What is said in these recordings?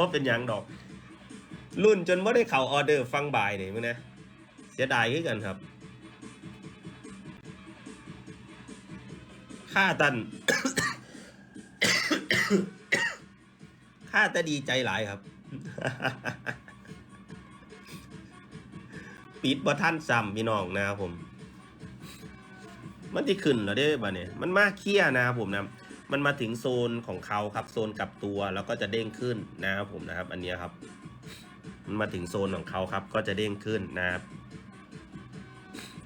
ราเป็นยังดอก รุ่นจนว่าได้เข่าออเดอร์ฟังบ่ายนี่มึงนะเสียดายขึ้นกันครับ ค่าตัน ค่าแต่ดีใจหลายครับ ปิดบ่ท่านซ้ำพี่น้องนะครับผม มันที่ขึ้นแล้วเด้บ่เนี่ยมันมาเคลียนะครับผมนะ มันมาถึงโซนของเขาครับ โซนกลับตัวแล้วก็จะเด้งขึ้นนะครับผมนะครับ อันนี้ครับ มันมาถึงโซนของเขาครับ ก็จะเด้งขึ้นนะครับ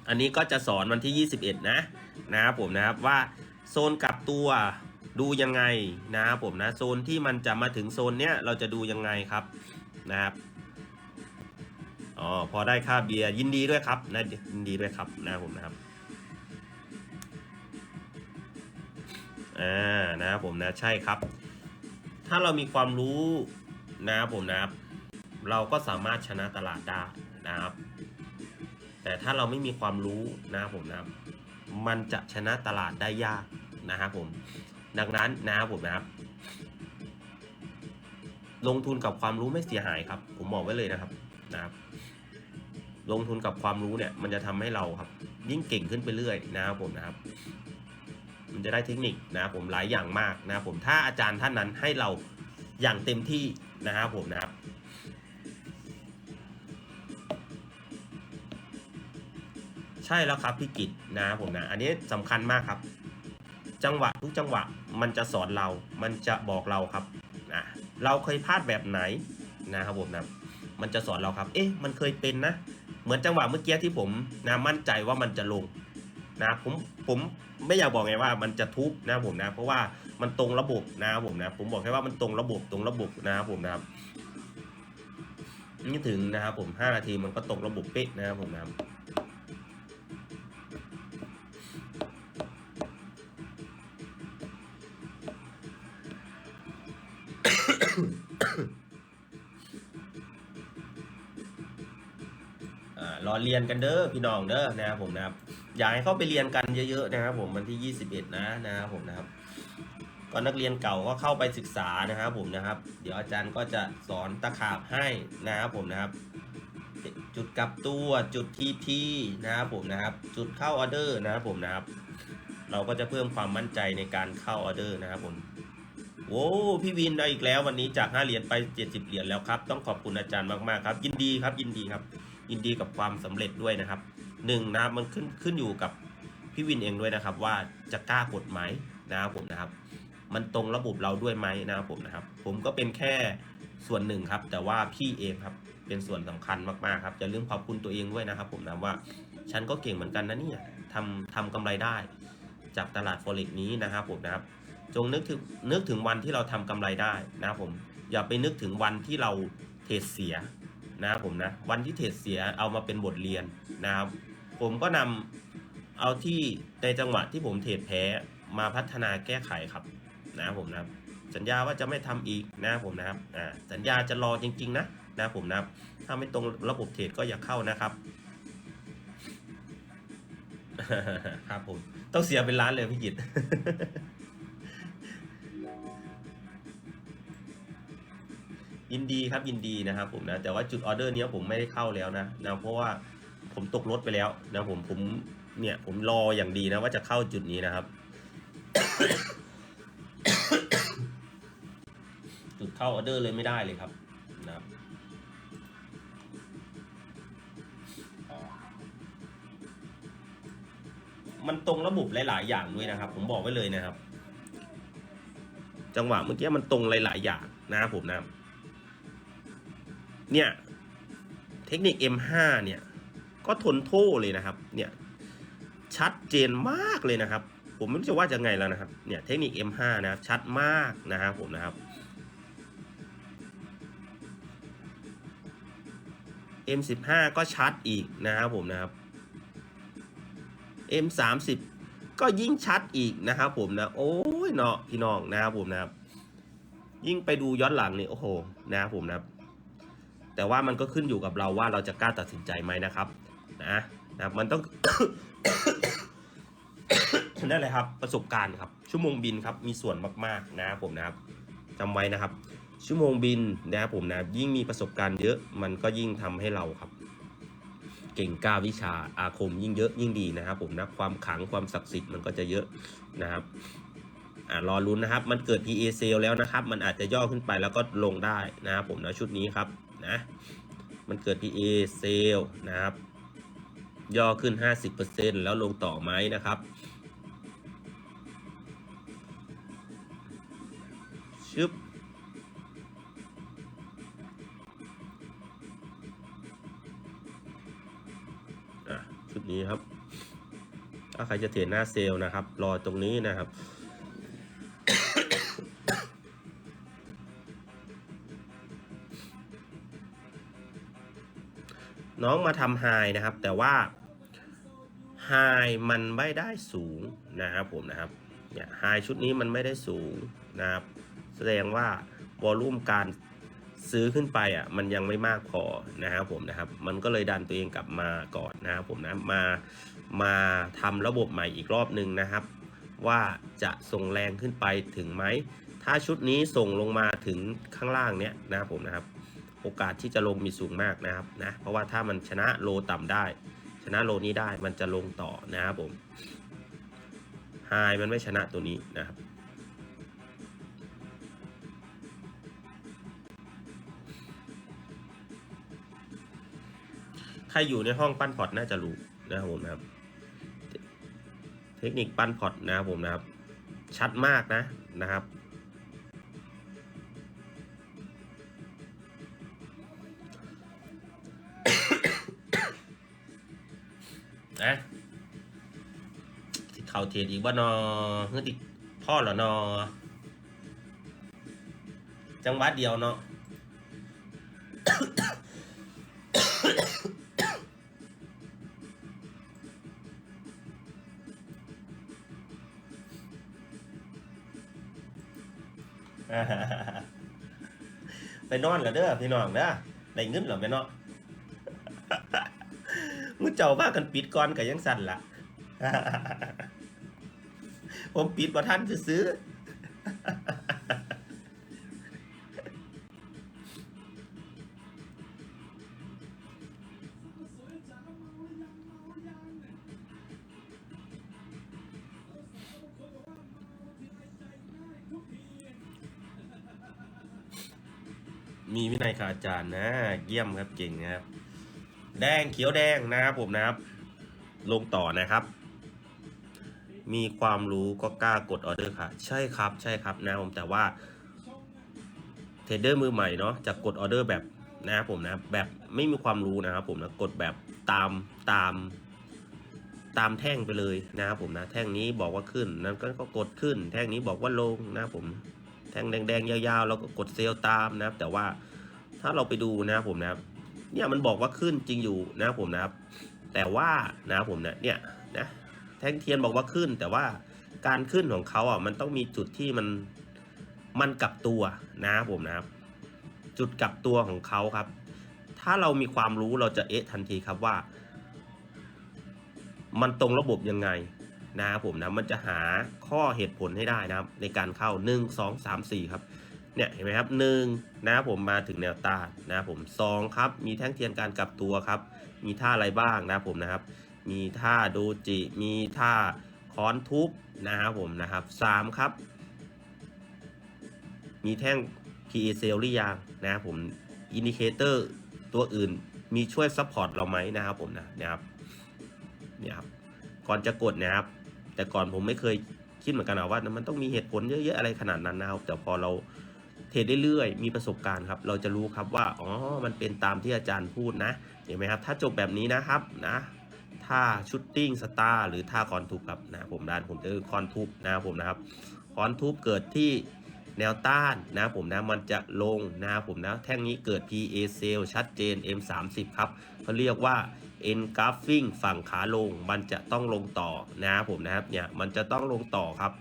อันนี้ก็จะสอนวันที่ 21 นะนะครับผมนะครับว่าโซนกลับตัวดูยังไงนะครับผมนะโซนที่มันจะมาถึงโซนเนี้ยเราจะดูยังไงครับนะครับอ๋อพอได้ค่าเบียร์ยินดีด้วยครับนะยินดีด้วยครับนะครับผมนะครับ อ่านะครับผมนะใช่ครับ ถ้าเรามีความรู้นะครับผมนะครับ เราก็สามารถชนะตลาดได้นะครับ แต่ถ้าเราไม่มีความรู้นะครับผมนะครับ มันจะชนะตลาดได้ยากนะครับผม ดังนั้นนะครับผมนะครับ ลงทุนกับความรู้ไม่เสียหายครับ ผมบอกไว้เลยนะครับนะครับลงทุนกับความรู้เนี่ยมันจะทำให้เราครับ ยิ่งเก่งขึ้นไปเรื่อยนะครับผมนะครับ มันจะได้เทคนิคนะครับผมหลายอย่างมากนะครับผมถ้าอาจารย์ท่านนั้นให้เราอย่างเต็มที่นะครับผมนะครับใช่แล้วครับพี่กิตนะครับผมนะอันนี้สำคัญมากครับ จังหวะทุกจังหวะมันจะสอนเรา มันจะบอกเราครับนะเราเคยพลาดแบบไหนนะครับผมนะมันจะสอนเราครับ เอ๊ะ มันเคยเป็นนะ เหมือนจังหวะเมื่อกี้ที่ผมนะมั่นใจว่ามันจะลงนะผม ผมไม่อยากบอกไงว่ามันจะทุบนะผมนะ เพราะว่ามันตรงระบบนะครับผมนะ ผมบอกแค่ว่ามันตรงระบบตรงระบบนะครับผมนะครับนี่ถึงนะครับผม5นาทีมันก็ตรงระบบเป๊ะนะครับผมนะครับรอเรียนกันเด้อพี่น้องเด้อนะครับผมนะครับ อยากให้เข้าไปเรียนกันเยอะๆนะครับผมวันที่ 21 นะนะครับผมนะครับก็นักเรียนเก่าก็เข้าไปศึกษานะครับผมนะครับ เดี๋ยวอาจารย์ก็จะสอนตะขาบให้นะครับผมนะครับ จุดกลับตัวจุดทีทีนะครับผมนะครับ จุดเข้าออเดอร์นะครับผมนะครับ เราก็จะเพิ่มความมั่นใจในการเข้าออเดอร์นะครับผมโอ้พี่วินได้อีกแล้ววันนี้จาก 5 เหรียญไป 70 เหรียญแล้วครับ ต้องขอบคุณอาจารย์มากๆครับ ยินดีครับยินดีครับ ยินดีกับความสำเร็จด้วยนะครับ หนึ่งนะครับมันขึ้นขึ้นอยู่กับพี่วินเองด้วยนะครับ ว่าจะกล้ากดไหมนะครับผมนะครับ มันตรงระบบเราด้วยไหมนะครับผมนะครับ ผมก็เป็นแค่ส่วนหนึ่งครับ แต่ว่าพี่เองครับเป็นส่วนสำคัญมากๆครับจะเรื่องขอบคุณตัวเองด้วยนะครับ ผมนะว่า ฉันก็เก่งเหมือนกันนะเนี่ยทำทำกำไรได้ จากตลาด forex นี้นะครับผมนะครับ จงนึกถึงนึกถึงวันที่เราทำกำไรได้นะครับผมอย่าไปนึกถึงวันที่เราเทรดเสียนะครับผมนะวันที่เทรดเสียเอามาเป็นบทเรียนนะครับ ผมก็นำเอาที่ในจังหวะที่ผมเทรดแพ้มาพัฒนาแก้ไขครับนะผมนะครับ สัญญาว่าจะไม่ทำอีกนะผมนะครับอ่าสัญญาจะรอจริง ๆ นะนะผมนะครับ ถ้าไม่ตรงระบบเทรดก็อย่าเข้านะครับครับผม ต้องเสียเป็นล้านเลยพี่กิตยินดีครับยินดีนะครับผมนะแต่ว่าจุดออเดอร์นี้ผมไม่ได้เข้าแล้วนะนะเพราะว่า ผมตกรถไปแล้วนะผมผมเนี่ยผมรออย่างดีนะว่าจะเข้าจุดนี้นะครับ จุดเข้าออเดอร์เลยไม่ได้เลยครับนะครับมันตรงระบบหลาย ๆ อย่างด้วยนะครับ ผมบอกไว้เลยนะครับ จังหวะเมื่อกี้มันตรงหลาย ๆ อย่างนะครับผมนะ เนี่ย เทคนิค M5 เนี่ย ก็ทนโทษเลยนะครับ เนี่ย ชัดเจนมากเลยนะครับ ผมไม่รู้จะว่าจะไงแล้วนะครับ เนี่ยเทคนิค M5 นะครับ ชัดมากนะครับผมนะครับ M15 ก็ชัดอีกนะครับผมนะครับ M30 ก็ยิ่งชัดอีกนะครับผมนะ โอ้ยเนาะพี่น้องนะครับผมนะครับ ยิ่งไปดูย้อนหลังนี่โอ้โหนะครับผมนะครับแต่ว่ามันก็ขึ้นอยู่กับเราว่าเราจะกล้าตัดสินใจไหมนะครับ นะนะครับมันต้องนั่นแหละครับประสบการณ์ครับชั่วโมงบินครับมีส่วนมากๆนะครับผมนะครับจำไว้นะครับ ชั่วโมงบินนะครับผมนะยิ่งมีประสบการณ์เยอะมันก็ยิ่งทำให้เราครับ เก่งกล้าวิชาอาคมยิ่งเยอะยิ่งดีนะครับผมนะความขลังความศักดิ์สิทธิ์มันก็จะเยอะนะครับอ่ารอลุ้นนะครับ มันเกิด PA sale แล้วนะครับ มันอาจจะย่อขึ้นไปแล้วก็ลงได้นะครับผมนะชุดนี้ครับนะมันเกิด PA sale นะครับ ย่อขึ้น 50%แล้วลงต่อไหมนะครับชึบชุดนี้ครับ ถ้าใครจะเทรดหน้าเซลล์นะครับ รอตรงนี้นะครับ น้องมาทำไฮนะครับ แต่ว่าไฮมันไม่ได้สูงนะครับผมนะครับเนี่ยไฮชุดนี้มันไม่ได้สูงนะครับ แสดงว่าวอลลุ่มการซื้อขึ้นไปอะมันยังไม่มากพอนะครับผมนะครับ มันก็เลยดันตัวเองกลับมาก่อนนะครับผมนะมามาทำระบบใหม่อีกรอบหนึ่งนะครับ ว่าจะส่งแรงขึ้นไปถึงไหมถ้าชุดนี้ส่งลงมาถึงข้างล่างเนี้ยนะครับผมนะครับ โอกาสที่จะลงมีสูงมากนะครับนะเพราะว่าถ้ามันชนะโลต่ำได้ ชนะโลนี้ได้มันจะลงต่อนะครับผมไฮมันไม่ชนะตัวนี้นะครับใครอยู่ในห้องปั้นพอร์ตน่าจะรู้นะครับผมนะครับ เทคนิคปั้นพอร์ตนะครับผมนะครับ ชัดมากนะนะครับ นะสิเขาเทียนอีกว่านอเฮ้ยติพ่อเหรอนอ จังหวัดเดียวเนาะไปนอนเหรอเด้อพี่น้องเด้อได้เงินหรอไปเนาะ เจ้าว่ากันปิดก่อนก็ยังสั่นละผมปิดว่าท่านซื้อมีวินัยค่ะอาจารย์นะ เยี่ยมครับเก่งนะครับ แดงเขียวแดงนะครับผมนะครับ ลงต่อนะครับ มีความรู้ก็กล้ากดออเดอร์ค่ะ ใช่ครับใช่ครับนะผมแต่ว่าเทรดเดอร์มือใหม่เนาะจะกดออเดอร์แบบนะครับผมนะแบบไม่มีความรู้นะครับผมนะกดแบบตามตามตามแท่งไปเลยนะครับผมนะแท่งนี้บอกว่าขึ้นนั้นก็ก็กดขึ้น แท่งนี้บอกว่าลงนะครับผมแท่งแดงๆยาวๆเราก็กดเซลล์ตามนะครับ แต่ว่าถ้าเราไปดูนะครับผมนะครับ เนี่ยมันบอกว่าขึ้นจริงอยู่นะครับผมนะครับ แต่ว่านะครับผมนะเนี่ยนะแท่งเทียนบอกว่าขึ้น แต่ว่าการขึ้นของเขาอะมันต้องมีจุดที่มันมันกลับตัวนะครับผมนะครับ จุดกลับตัวของเขาครับ ถ้าเรามีความรู้เราจะเอ๊ะทันทีครับว่า มันตรงระบบยังไงนะครับผมนะมันจะหาข้อเหตุผลให้ได้นะครับ ในการเข้า 1 2 3 4 ครับ เนี่ยเห็นไหมครับหนึ่งนะครับผมมาถึงแนวต้านนะครับผมสองครับ มีแท่งเทียนการกลับตัวครับ มีท่าอะไรบ้างนะครับผมนะครับ มีท่าโดจิ มีท่าค้อนทุบนะครับผมนะครับสามครับ มีแท่ง PA s a l หรือยังนะครับผมอินดิเคเตอร์ตัวอื่นมีช่วยซัพพอร์ตเราไหมนะครับผมนะนะครับเนี่ยครับก่อนจะกดนะครับ แต่ก่อนผมไม่เคยคิดเหมือนกันนะว่า มันต้องมีเหตุผลเยอะๆอะไรขนาดนั้นนะครับแต่พอเรา เทรดเรื่อยๆ มีประสบการณ์ครับ เราจะรู้ครับว่า อ๋อ มันเป็นตามที่อาจารย์พูดนะ เห็นไหมครับ ถ้าจบแบบนี้นะครับนะถ้าชุดติ้งสตาร์หรือท่าคอนทุบครับนะผมด้านผมจะคือคอนทุบนะครับผมนะครับคอนทุบเกิดที่แนวต้านนะผมนะมันจะลงนะครับผมนะแท่งนี้เกิด PA sale ชัดเจน M30 ครับเขาเรียกว่า N graphing ฝั่งขาลง มันจะต้องลงต่อนะครับผมนะครับเนี่ยมันจะต้องลงต่อครับ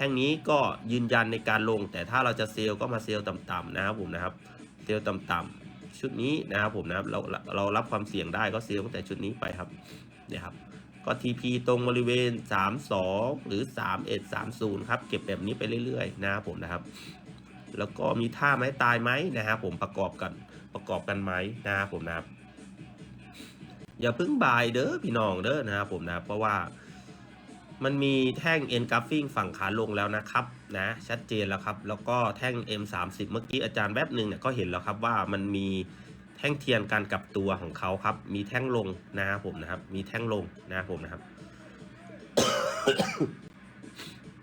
ท่งนี้ก็ยืนยันในการลง แต่ถ้าเราจะเซลล์ก็มาเซลล์ต่ำๆนะครับผมนะครับเซลล์ต่ำๆชุดนี้นะครับผมนะครับเราเรารับความเสี่ยงได้ก็เซลล์ตั้งแต่ชุดนี้ไปครับเนี่ยครับก็ TP ตรงบริเวณ 32 หรือ 3130 ครับ เก็บแบบนี้ไปเรื่อยๆ นะครับผมนะครับ แล้วก็มีท่าไม้ตายไหมนะครับผมประกอบกันประกอบกันไหมนะครับผมนะครับ อย่าเพิ่งบายเด้อพี่น้องเด้อนะครับผมนะเพราะว่า มันมีแท่ง N g r a p h i n g ฝั่งขาลงแล้วนะครับนะชัดเจนแล้วครับ แล้วก็แท่ง M30 เมื่อกี้อาจารย์แป๊บหนึ่งเนี่ยก็เห็นแล้วครับว่ามันมีแท่งเทียนการกลับตัวของเขาครับ มีแท่งลงนะครับผมนะครับ มีแท่งลงนะครับผมนะครับ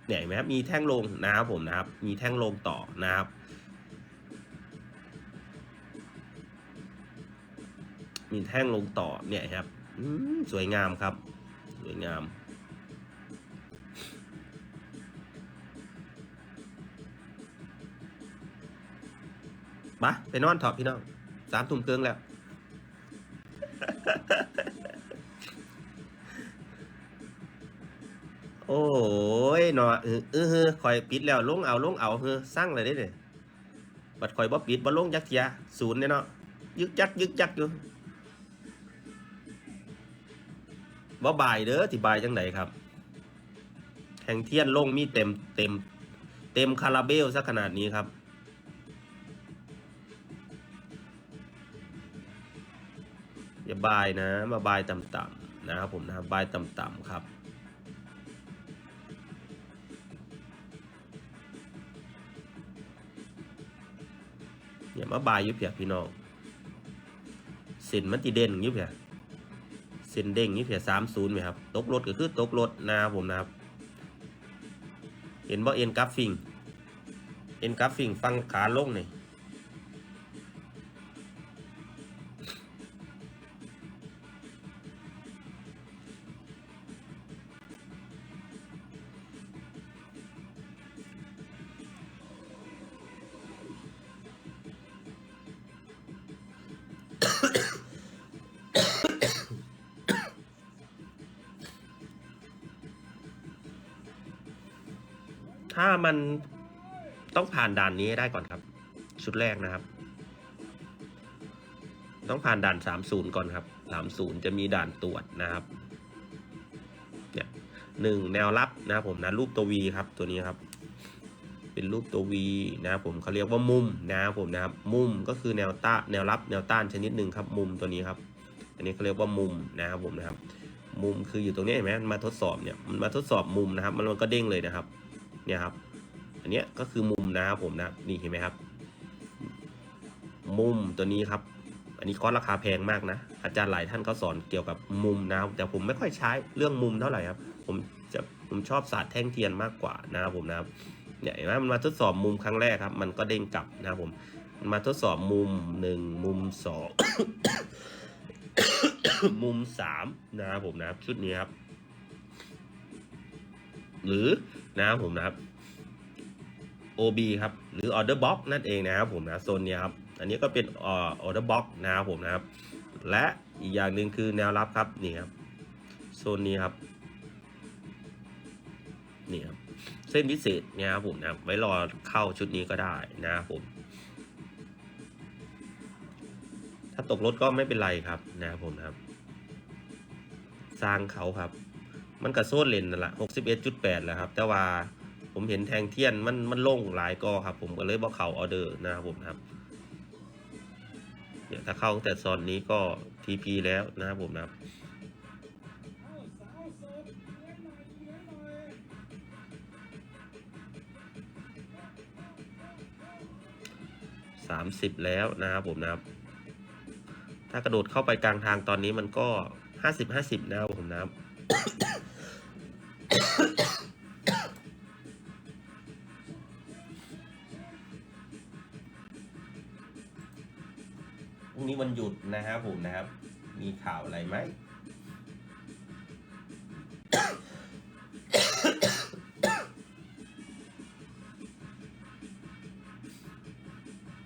เนี่ยเห็นไหมครับมีแท่งลงนะครับผมนะครับ มีแท่งลงต่อนะครับมีแท่งลงต่อเนี่ยครับสวยงามครับ สวยงามะไปนอนเถอะพี่น้องสามทุ่มครึ่งแล้ว โอ้ยหนอเออเออเฮ้อคอยปิดแล้วลงเอาลงเอาเฮ้อสร้างเลยได้เนี่ยบัดคอยบ่ปิดบ่ลงยักเทียศูนย์เนี่ยเนาะยึกยักยึกยักอยู่บ่บายเด้อที่บายจังไหนครับแห่งเทียนลงมีเต็มเต็ม เต็มคาราเบลซะขนาดนี้ครับ อย่าบายนะมาบายต่ำๆนะครับผมนะครับบายต่ำๆครับอย่ามาบายยุบเพียพี่น้องเส้นมันติเด่นยุบเพียเส้นเด้งยุบเพียสามศูนย์ไหมครับตกรถก็คือตกรถนะครับผมนะครับเห็นบ่เอ็นกราฟฟิงเอ็นกราฟฟิงฟังขาลงนี่ ถ้ามันต้องผ่านด่านนี้ได้ก่อนครับ ชุดแรกนะครับ ต้องผ่านด่าน 30 ก่อนครับ 30 จะมีด่านตรวจนะครับเนี่ยหนึ่งแนวรับนะครับผมนะรูปตัว V ครับตัวนี้ครับเป็นรูปตัว V นะครับผมเขาเรียกว่ามุมนะครับผมนะครับ มุมก็คือแนวต้านแนวรับแนวต้านชนิดหนึ่งครับ มุมตัวนี้ครับ อันนี้เขาเรียกว่ามุมนะครับผมนะครับ มุมคืออยู่ตรงนี้เห็นไหมมันมาทดสอบเนี่ยมันมาทดสอบมุมนะครับ มันมันก็เด้งเลยนะครับ เนี่ยครับ อันเนี้ยก็คือมุมนะครับผมนะนี่เห็นไหมครับ มุมตัวนี้ครับ อันนี้คอร์สราคาแพงมากนะ อาจารย์หลายท่านก็สอนเกี่ยวกับมุมนะครับแต่ผมไม่ค่อยใช้เรื่องมุมเท่าไหร่ครับ ผมจะผมชอบศาสตร์แท่งเทียนมากกว่านะครับผมนะครับเนี่ยเห็นไหมมันมาทดสอบมุมครั้งแรกครับ มันก็เด้งกลับนะครับผมมันมาทดสอบมุมหนึ่งมุมสองมุมสามนะครับผมนะครับชุดนี้ครับ หรือนะครับผมนะครับ OB ครับหรือ Order Box นั่นเองนะครับผมนะโซนนี้ครับอันนี้ก็เป็นอ่อ Order Box นะครับผมนะครับ และอีกอย่างหนึ่งคือแนวรับครับนี่ครับโซนนี้ครับนี่ครับเส้นพิเศษเนี่ยครับผมนะครับไว้รอเข้าชุดนี้ก็ได้นะครับผม ถ้าตกรถก็ไม่เป็นไรครับนะครับผมนะครับ สร้างเขาครับ มันกระโซนเลนนั่นแหละหกสิบเอ็ดจุดแปดแหละครับ แต่ว่าผมเห็นแทงเทียนมันมันลงหลายกอครับ ผมก็เลยบอกเขาออเดอร์นะครับผมนะครับเนี่ยถ้าเข้าแต่ซอนนี้ก็ทีพีแล้วนะครับผมนะครับสามสิบแล้วนะครับผมนะครับ ถ้ากระโดดเข้าไปกลางทางตอนนี้มันก็ห้าสิบห้าสิบนะครับผมนะครับ ข่าวอะไรไหม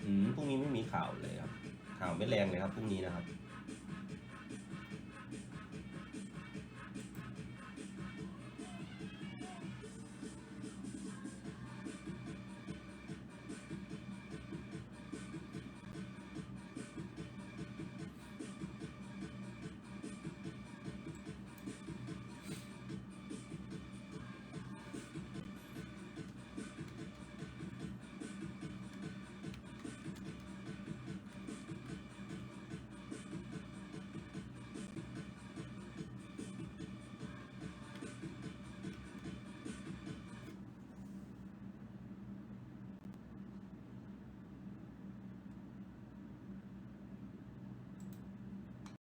อืมพรุ่งนี้ไม่มีข่าวเลยครับ ข่าวไม่แรงเลยครับพรุ่งนี้นะครับ